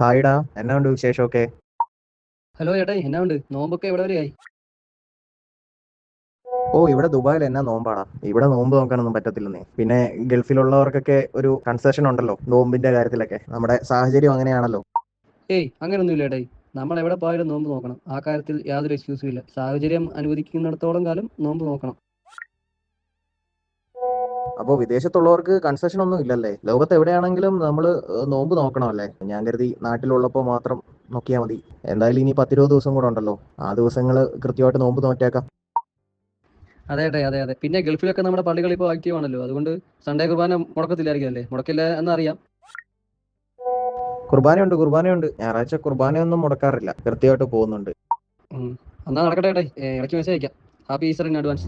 ഹായ്ടാ എന്നാ ഉണ്ട് വിശേഷമൊക്കെ? ഹലോ ചേട്ടായി എന്നാ ഉണ്ട്? നോമ്പൊക്കെ എവിടെ വരെയായി ഓ ഇവിടെ ദുബായിൽ എന്നാ നോമ്പാടാ. ഇവിടെ നോമ്പ് നോക്കാനൊന്നും പറ്റത്തില്ലെന്നേ. പിന്നെ ഗൾഫിലുള്ളവർക്കൊക്കെ ഒരു കൺസെഷൻ ഉണ്ടല്ലോ നോമ്പിന്റെ കാര്യത്തിലൊക്കെ. നമ്മുടെ സാഹചര്യം അങ്ങനെയാണല്ലോ. ഏയ് അങ്ങനൊന്നുമില്ല ചേട്ടായി നമ്മൾ എവിടെ പോയാലും നോമ്പ് നോക്കണം. ആ കാര്യത്തിൽ യാതൊരു എക്സ്ക്യൂസും ഇല്ല. സാഹചര്യം അനുവദിക്കുന്നിടത്തോളം കാലം നോമ്പ് നോക്കണം. അപ്പോൾ വിദേശത്തുള്ളവർക്ക് കൺസെഷൻ ഒന്നും ഇല്ലല്ലേ? ലോകത്ത് എവിടെയാണെങ്കിലും നമ്മൾ നോമ്പ് നോക്കണമല്ലേ? ഞാൻ കരുതി നാട്ടിലുള്ളപ്പോൾ മാത്രം നോക്കിയാൽ മതി. എന്തായാലും ഇനി പത്തിരുപത് ദിവസം കൂടെ ഉണ്ടല്ലോ. ആ ദിവസങ്ങൾ കൃത്യമായിട്ട് നോമ്പ് നോറ്റേക്കാം അതെ അതെ അതെ അതെ. പിന്നെ ഗൾഫിലൊക്കെ നമ്മുടെ പള്ളികൾ ഇപ്പോൾ ആക്റ്റീവ് ആണല്ലോ. അതുകൊണ്ട് സൺഡേ കുർബാന മുടക്കത്തില്ലായിരിക്കും അല്ലേ? മുടക്കില്ല എന്നറിയാം കുർബാനയുണ്ട് കുർബാനയുണ്ട്. ഞായറാഴ്ച കുർബാനയൊന്നും മുടക്കാറില്ല. കൃത്യമായിട്ട് പോകുന്നുണ്ട്. എന്നാ നടക്കട്ടെ ഇടയ്ക്ക് മെസ്സേജ് അയക്കാം. Happy Easter in advance